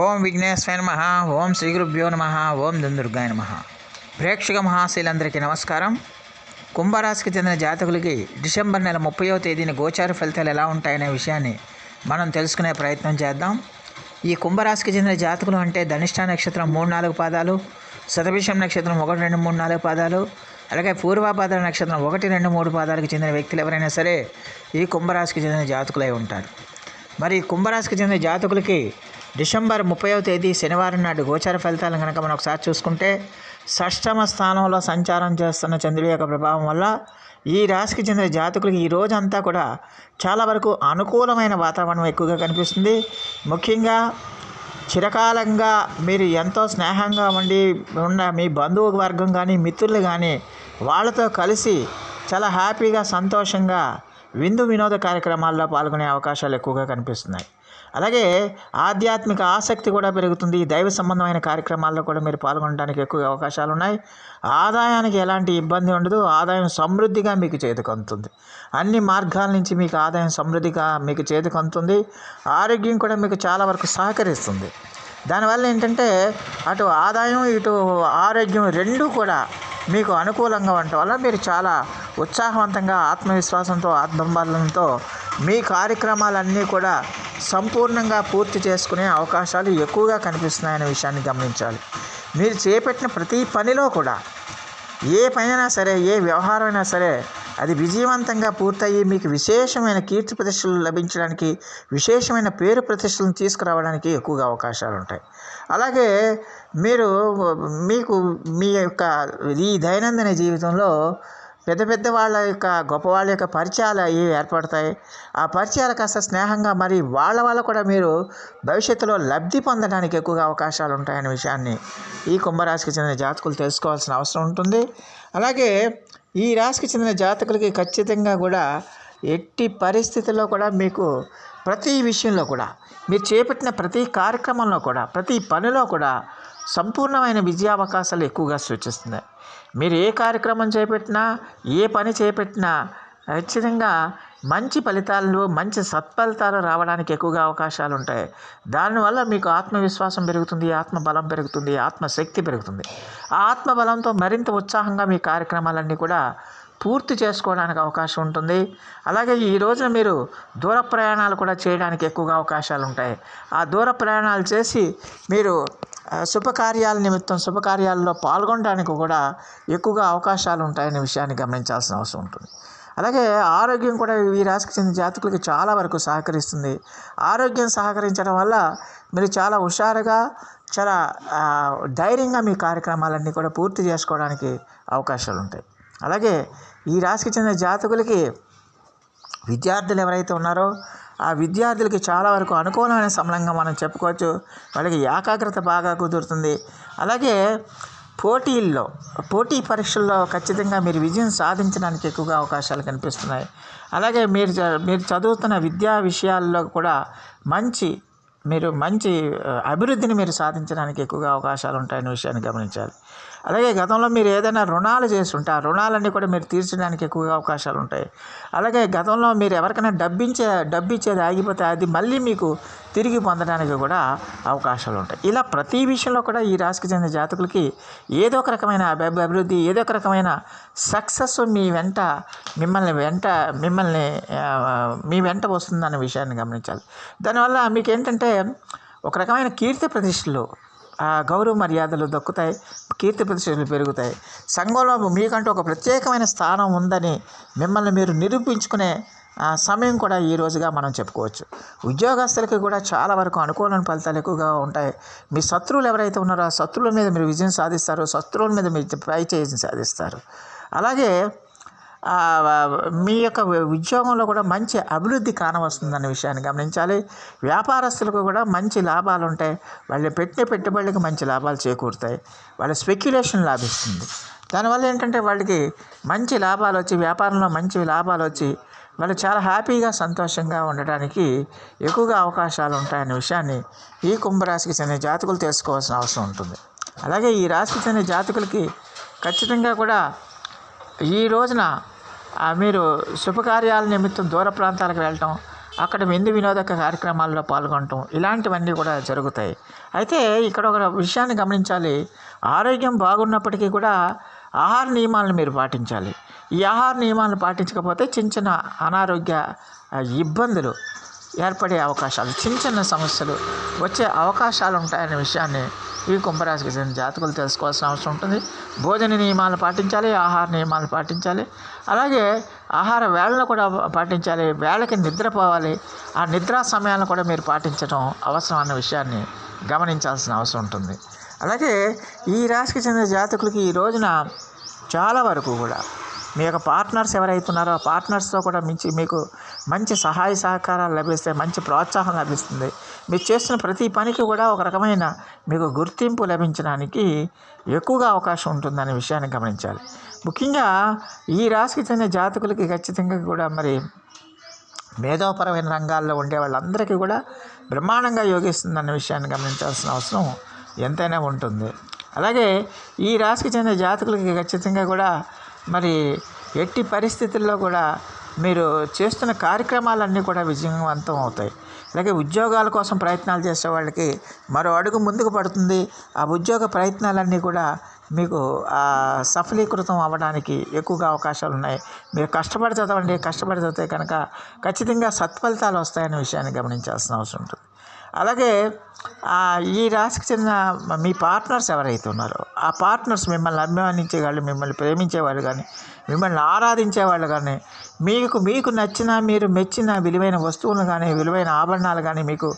ఓం విఘ్నేశ్వర నమ ఓం శ్రీ గురుభ్యో నమ ఓం దుందుర్గాయ నమ. ప్రేక్షక మహాశీలందరికీ నమస్కారం. కుంభరాశికి చెందిన జాతకులకి డిసెంబర్ నెల ముప్పయో తేదీన గోచార ఫలితాలు ఎలా ఉంటాయనే విషయాన్ని మనం తెలుసుకునే ప్రయత్నం చేద్దాం. ఈ కుంభరాశికి చెందిన జాతకులు అంటే ధనిష్ట నక్షత్రం మూడు నాలుగు పాదాలు శతభిషం నక్షత్రం ఒకటి రెండు మూడు నాలుగు పాదాలు అలాగే పూర్వాపాద నక్షత్రం ఒకటి రెండు మూడు పాదాలకు చెందిన వ్యక్తులు ఎవరైనా సరే ఈ కుంభరాశికి చెందిన జాతకులై ఉంటారు. మరి కుంభరాశికి చెందిన జాతకులకి డిసెంబర్ ముప్పైవ తేదీ శనివారం నాడు గోచర ఫలితాలను కనుక మనం ఒకసారి చూసుకుంటే షష్టమ స్థానంలో సంచారం చేస్తున్న చంద్రుడి యొక్క ప్రభావం వల్ల ఈ రాశికి చెందిన జాతకులకు ఈ రోజంతా కూడా చాలా వరకు అనుకూలమైన వాతావరణం ఎక్కువగా కనిపిస్తుంది. ముఖ్యంగా చిరకాలంగా మీరు ఎంతో స్నేహంగా ఉండి ఉన్న మీ బంధువు వర్గం కానీ మిత్రులు కానీ వాళ్ళతో కలిసి చాలా హ్యాపీగా సంతోషంగా విందు వినోద కార్యక్రమాల్లో పాల్గొనే అవకాశాలు ఎక్కువగా కనిపిస్తున్నాయి. అలాగే ఆధ్యాత్మిక ఆసక్తి కూడా పెరుగుతుంది. దైవ సంబంధమైన కార్యక్రమాల్లో కూడా మీరు పాల్గొనడానికి ఎక్కువ అవకాశాలు ఉన్నాయి ఆదాయానికి ఎలాంటి ఇబ్బంది ఉండదు. ఆదాయం సమృద్ధిగా మీకు చేతికంతుంది అన్ని మార్గాల నుంచి మీకు ఆదాయం సమృద్ధిగా మీకు చేతికంతుంది ఆరోగ్యం కూడా మీకు చాలా వరకు సహకరిస్తుంది. దానివల్ల ఏంటంటే అటు ఆదాయం ఇటు ఆరోగ్యం రెండూ కూడా మీకు అనుకూలంగా ఉండటం వల్ల మీరు చాలా ఉత్సాహవంతంగా ఆత్మవిశ్వాసంతో ఆత్మబలంతో మీ కార్యక్రమాలన్నీ కూడా సంపూర్ణంగా పూర్తి చేసుకునే అవకాశాలు ఎక్కువగా కనిపిస్తున్నాయనే విషయాన్ని గమనించాలి. మీరు చేపట్టిన ప్రతి పనిలో కూడా ఏ పనైనా సరే ఏ వ్యవహారమైనా సరే అది విజయవంతంగా పూర్తయి మీకు విశేషమైన కీర్తి ప్రతిష్టలు లభించడానికి విశేషమైన పేరు ప్రతిష్టలను తీసుకురావడానికి ఎక్కువగా అవకాశాలు ఉంటాయి. అలాగే మీరు మీకు మీ యొక్క ఈ దైనందిన జీవితంలో పెద్ద పెద్ద వాళ్ళ యొక్క గొప్ప వాళ్ళ యొక్క పరిచయాలు అవి ఏర్పడతాయి. ఆ పరిచయాలు కాస్త స్నేహంగా మరి వాళ్ళ వల్ల కూడా మీరు భవిష్యత్తులో లబ్ధి పొందడానికి ఎక్కువగా అవకాశాలు ఉంటాయనే విషయాన్ని ఈ కుంభరాశికి చెందిన జాతకులు తెలుసుకోవాల్సిన అవసరం ఉంటుంది. అలాగే ఈ రాశికి చెందిన జాతకులకి ఖచ్చితంగా కూడా ఎట్టి పరిస్థితుల్లో కూడా మీకు ప్రతి విషయంలో కూడా మీరు చేపట్టిన ప్రతి కార్యక్రమంలో కూడా ప్రతి పనిలో కూడా సంపూర్ణమైన విజయావకాశాలు ఎక్కువగా సూచిస్తున్నాయి. మీరు ఏ కార్యక్రమం చేపట్టినా ఏ పని చేపట్టినా ఖచ్చితంగా మంచి ఫలితాలు మంచి సత్ఫలితాలు రావడానికి ఎక్కువగా అవకాశాలు ఉంటాయి. దానివల్ల మీకు ఆత్మవిశ్వాసం పెరుగుతుంది ఆత్మబలం పెరుగుతుంది ఆత్మశక్తి పెరుగుతుంది. ఆ ఆత్మబలంతో మరింత ఉత్సాహంగా మీ కార్యక్రమాలన్నీ కూడా పూర్తి చేసుకోవడానికి అవకాశం ఉంటుంది. అలాగే ఈ రోజున మీరు దూర ప్రయాణాలు కూడా చేయడానికి ఎక్కువగా అవకాశాలు ఉంటాయి. ఆ దూర ప్రయాణాలు చేసి మీరు శుభకార్యాల నిమిత్తం శుభకార్యాల్లో పాల్గొనడానికి కూడా ఎక్కువగా అవకాశాలు ఉంటాయనే విషయాన్ని గమనించాల్సిన అవసరం ఉంటుంది. అలాగే ఆరోగ్యం కూడా ఈ రాశికి చెందిన జాతకులకి చాలా వరకు సహకరిస్తుంది. ఆరోగ్యం సహకరించడం వల్ల మీరు చాలా హుషారుగా చాలా ధైర్యంగా మీ కార్యక్రమాలన్నీ కూడా పూర్తి చేసుకోవడానికి అవకాశాలు ఉంటాయి. అలాగే ఈ రాశికి చెందిన జాతకులకి విద్యార్థులు ఎవరైతే ఉన్నారో ఆ విద్యార్థులకి చాలా వరకు అనుకూలమైన సమయంగా మనం చెప్పుకోవచ్చు. వాళ్ళకి ఏకాగ్రత బాగా కుదురుతుంది. అలాగే పోటీల్లో పోటీ పరీక్షల్లో ఖచ్చితంగా మీరు విజయం సాధించడానికి ఎక్కువగా అవకాశాలు కనిపిస్తున్నాయి. అలాగే మీరు చ- మీరు చదువుతున్న విద్యా విషయాల్లో కూడా మంచి మీరు మంచి అభివృద్ధిని మీరు సాధించడానికి ఎక్కువగా అవకాశాలు ఉంటాయనే విషయాన్ని గమనించాలి. అలాగే గతంలో మీరు ఏదైనా రుణాలు చేసి ఆ రుణాలన్నీ కూడా మీరు తీర్చడానికి ఎక్కువగా అవకాశాలు ఉంటాయి. అలాగే గతంలో మీరు ఎవరికైనా డబ్బించే డబ్బు ఇచ్చేది ఆగిపోతే అది మళ్ళీ మీకు తిరిగి పొందడానికి కూడా అవకాశాలు ఉంటాయి. ఇలా ప్రతి విషయంలో కూడా ఈ రాశికి చెందిన జాతకులకి ఏదో ఒక రకమైన అభివృద్ధి ఏదో ఒక రకమైన సక్సెస్ మీ వెంట మిమ్మల్ని వెంట మిమ్మల్ని మీ వెంట వస్తుందన్న విషయాన్ని గమనించాలి. దానివల్ల మీకు ఏంటంటే ఒక రకమైన కీర్తి ప్రతిష్టలు ఆ, గౌరవ మర్యాదలు దక్కుతాయి కీర్తి ప్రతిష్టలు పెరుగుతాయి. సంఘంలో మీకంటూ ఒక ప్రత్యేకమైన స్థానం ఉందని మిమ్మల్ని మీరు నిరూపించుకునే సమయం కూడా ఈ రోజుగా మనం చెప్పుకోవచ్చు. ఉద్యోగస్తులకి కూడా చాలా వరకు అనుకూలమైన ఫలితాలు ఎక్కువగా ఉంటాయి. మీ శత్రువులు ఎవరైతే ఉన్నారో ఆ శత్రువుల మీద మీరు విజయం సాధిస్తారు శత్రువుల మీద మీరు పై చేసి సాధిస్తారు. అలాగే మీ యొక్క ఉద్యోగంలో కూడా మంచి అభివృద్ధి కానవస్తుందన్న విషయాన్ని గమనించాలి. వ్యాపారస్తులకు కూడా మంచి లాభాలు ఉంటాయి. వాళ్ళు పెట్టిన పెట్టుబడులకు మంచి లాభాలు చేకూరుతాయి. వాళ్ళ స్పెక్యులేషన్ లాభిస్తుంది. దానివల్ల ఏంటంటే వాళ్ళకి మంచి లాభాలు వచ్చి వ్యాపారంలో మంచి లాభాలు వచ్చి వాళ్ళు చాలా హ్యాపీగా సంతోషంగా ఉండడానికి ఎక్కువగా అవకాశాలు ఉంటాయనే విషయాన్ని ఈ కుంభరాశికి చెందిన జాతకులు తెలుసుకోవాల్సిన అవసరం ఉంటుంది. అలాగే ఈ రాశికి చెందిన జాతకులకి ఖచ్చితంగా కూడా ఈ రోజున మీరు శుభకార్యాల నిమిత్తం దూర ప్రాంతాలకు వెళ్ళటం అక్కడ విందు వినోదక కార్యక్రమాల్లో పాల్గొనటం ఇలాంటివన్నీ కూడా జరుగుతాయి. అయితే ఇక్కడ ఒక విషయాన్ని గమనించాలి. ఆరోగ్యం బాగున్నప్పటికీ కూడా ఆహార నియమాలను మీరు పాటించాలి. ఈ ఆహార నియమాలను పాటించకపోతే చిన్న చిన్న అనారోగ్య ఇబ్బందులు ఏర్పడే అవకాశాలు చిన్న చిన్న సమస్యలు వచ్చే అవకాశాలు ఉంటాయనే విషయాన్ని ఈ కుంభరాశికి చెందిన జాతకులు తెలుసుకోవాల్సిన అవసరం ఉంటుంది. భోజన నియమాలు పాటించాలి ఆహార నియమాలు పాటించాలి. అలాగే ఆహార వేళను కూడా పాటించాలి వేళకి నిద్రపోవాలి. ఆ నిద్రా సమయాలను కూడా మీరు పాటించడం అవసరం అన్న విషయాన్ని గమనించాల్సిన అవసరం ఉంటుంది. అలాగే ఈ రాశికి చెందిన జాతకులకి ఈ రోజున చాలా వరకు కూడా మీ యొక్క పార్ట్నర్స్ ఎవరైతున్నారో ఆ పార్ట్నర్స్తో కూడా మించి మీకు మంచి సహాయ సహకారాలు లభిస్తాయి మంచి ప్రోత్సాహం లభిస్తుంది. మీరు చేస్తున్న ప్రతి పనికి కూడా ఒక రకమైన మీకు గుర్తింపు లభించడానికి ఎక్కువగా అవకాశం ఉంటుందనే విషయాన్ని గమనించాలి. ముఖ్యంగా ఈ రాశికి చెందిన జాతకులకి ఖచ్చితంగా కూడా మరి మేధోపరమైన రంగాల్లో ఉండే వాళ్ళందరికీ కూడా బ్రహ్మాండంగా యోగిస్తుందన్న విషయాన్ని గమనించాల్సిన అవసరం ఎంతైనా ఉంటుంది. అలాగే ఈ రాశికి చెందిన జాతకులకి ఖచ్చితంగా కూడా మరి ఎట్టి పరిస్థితుల్లో కూడా మీరు చేస్తున్న కార్యక్రమాలన్నీ కూడా విజయవంతం అవుతాయి. అలాగే ఉద్యోగాల కోసం ప్రయత్నాలు చేసే వాళ్ళకి మరో అడుగు ముందుకు పడుతుంది. ఆ ఉద్యోగ ప్రయత్నాలన్నీ కూడా మీకు సఫలీకృతం అవ్వడానికి ఎక్కువగా అవకాశాలు ఉన్నాయి. మీరు కష్టపడి చదవండి కష్టపడి చదివితే కనుక ఖచ్చితంగా సత్ఫలితాలు వస్తాయనే విషయాన్ని గమనించాల్సిన అవసరం ఉంటుంది. అలాగే ఈ రాశికి చెందిన మీ పార్ట్నర్స్ ఎవరైతే ఉన్నారో ఆ పార్ట్నర్స్ మిమ్మల్ని అభిమానించే వాళ్ళు మిమ్మల్ని ప్రేమించేవాళ్ళు కానీ మిమ్మల్ని ఆరాధించే వాళ్ళు కానీ మీకు మీకు నచ్చిన మీరు మెచ్చిన విలువైన వస్తువులు కానీ విలువైన ఆభరణాలు కానీ మీకు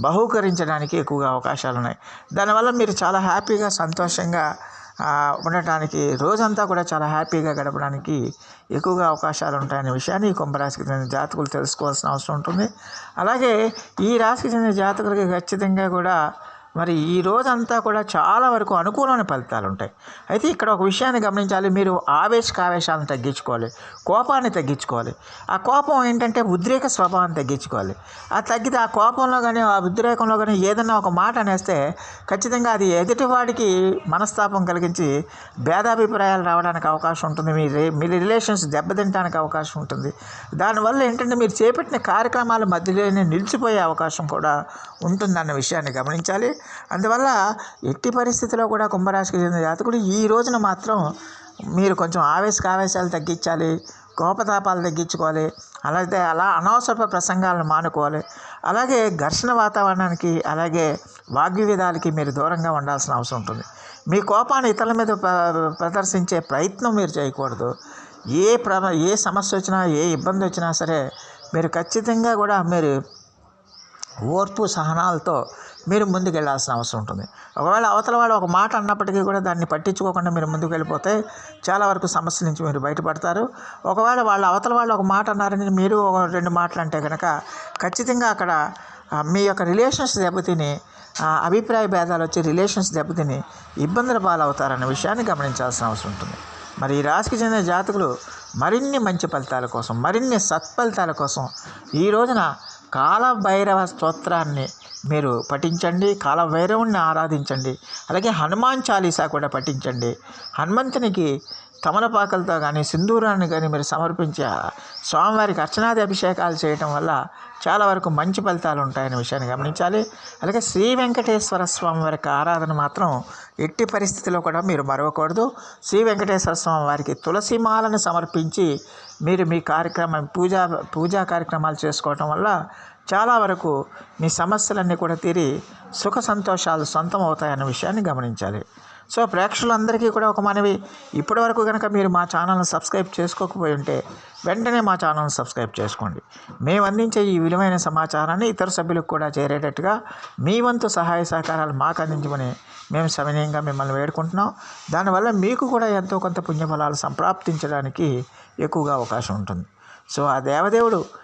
బహూకరించడానికి ఎక్కువగా అవకాశాలు ఉన్నాయి. దానివల్ల మీరు చాలా హ్యాపీగా సంతోషంగా ఉండటానికి రోజంతా కూడా చాలా హ్యాపీగా గడపడానికి ఎక్కువగా అవకాశాలు ఉంటాయనే విషయాన్ని ఈ కుంభరాశికి చెందిన జాతకులు తెలుసుకోవాల్సిన అవసరం ఉంటుంది. అలాగే ఈ రాశికి చెందిన జాతకులకి ఖచ్చితంగా కూడా మరి ఈ రోజంతా కూడా చాలా వరకు అనుకూలమైన ఫలితాలు ఉంటాయి. అయితే ఇక్కడ ఒక విషయాన్ని గమనించాలి. మీరు ఆవేశ ఆవేశాలను తగ్గించుకోవాలి. కోపాన్ని తగ్గించుకోవాలి. ఆ కోపం ఏంటంటే ఉద్రేక స్వభావాన్ని తగ్గించుకోవాలి. ఆ తగ్గితే ఆ కోపంలో కానీ ఆ ఉద్రేకంలో కానీ ఏదన్నా ఒక మాట అనేస్తే ఖచ్చితంగా అది ఎదుటివాడికి మనస్తాపం కలిగించి భేదాభిప్రాయాలు రావడానికి అవకాశం ఉంటుంది. మీ రే మీ రిలేషన్స్ దెబ్బతింటానికి అవకాశం ఉంటుంది. దానివల్ల ఏంటంటే మీరు చేపట్టిన కార్యక్రమాల మధ్యలోనే నిలిచిపోయే అవకాశం కూడా ఉంటుందన్న విషయాన్ని గమనించాలి. అందువల్ల ఎట్టి పరిస్థితిలో కూడా కుంభరాశికి చెందిన జాతకుడు ఈ రోజున మాత్రం మీరు కొంచెం ఆవేశక ఆవేశాలు తగ్గించాలి కోపతాపాలు తగ్గించుకోవాలి అలాగే అలా అనవసర ప్రసంగాలను మానుకోవాలి. అలాగే ఘర్షణ వాతావరణానికి అలాగే వాగ్వివాదాలకి మీరు దూరంగా ఉండాల్సిన అవసరం ఉంటుంది. మీ కోపాన్ని ఇతరుల మీద ప్ర- ప్రదర్శించే ప్రయత్నం మీరు చేయకూడదు. ఏ ప్ర ఏ సమస్య వచ్చినా ఏ ఇబ్బంది వచ్చినా సరే మీరు ఖచ్చితంగా కూడా మీరు ఓర్పు సహనాలతో మీరు ముందుకు వెళ్ళాల్సిన అవసరం ఉంటుంది. ఒకవేళ అవతల వాడు ఒక మాట అన్నప్పటికీ కూడా దాన్ని పట్టించుకోకుండా మీరు ముందుకు వెళ్ళిపోతే చాలా వరకు సమస్య నుంచి మీరు బయటపడతారు. ఒకవేళ వాళ్ళు అవతల వాళ్ళు ఒక మాట అన్నారని మీరు ఒక రెండు మాటలు అంటే కనుక ఖచ్చితంగా అక్కడ మీ యొక్క రిలేషన్స్ దెబ్బతిని అభిప్రాయ భేదాలు వచ్చి రిలేషన్స్ దెబ్బతిని ఇబ్బందుల పాలవుతారన్న విషయాన్ని గమనించాల్సిన అవసరం ఉంటుంది. మరి ఈ రాశికి చెందిన జాతకులు మరిన్ని మంచి ఫలితాల కోసం మరిన్ని సత్ఫలితాల కోసం ఈ రోజున కాలభైరవ స్తోత్రాన్ని మీరు పఠించండి కాలభైరవుణ్ణి ఆరాధించండి అలాగే హనుమాన్ చాలీసా కూడా పఠించండి. హనుమంతునికి తమలపాకలతో కానీ సింధూరాన్ని కానీ మీరు సమర్పించే స్వామివారికి అర్చనాది అభిషేకాలు చేయటం వల్ల చాలా వరకు మంచి ఫలితాలు ఉంటాయనే విషయాన్ని గమనించాలి. అలాగే శ్రీ వెంకటేశ్వర స్వామి వారికి ఆరాధన మాత్రం ఎట్టి పరిస్థితిలో కూడా మీరు మరవకూడదు. శ్రీ వెంకటేశ్వర స్వామి వారికి తులసి మాలను సమర్పించి మీరు మీ కార్యక్రమం పూజా పూజా కార్యక్రమాలు చేసుకోవటం వల్ల చాలా వరకు మీ సమస్యలన్నీ కూడా తీరి సుఖ సంతోషాలు సొంతం అవుతాయన్న విషయాన్ని గమనించాలి. సో ప్రేక్షకులందరికీ కూడా ఒక మనవి. ఇప్పటివరకు కనుక మీరు మా ఛానల్ని సబ్స్క్రైబ్ చేసుకోకపోయి ఉంటే వెంటనే మా ఛానల్ని సబ్స్క్రైబ్ చేసుకోండి. మేము అందించే ఈ విలువైన సమాచారాన్ని ఇతర సభ్యులకు కూడా చేరేటట్టుగా మీ వంతు సహాయ సహకారాలు మాకు అందించమని మేము సవినయంగా మిమ్మల్ని వేడుకుంటున్నాం. దానివల్ల మీకు కూడా ఎంతో కొంత పుణ్యఫలాలు సంప్రాప్తించడానికి ఎక్కువగా అవకాశం ఉంటుంది. సో ఆ దేవదేవుడు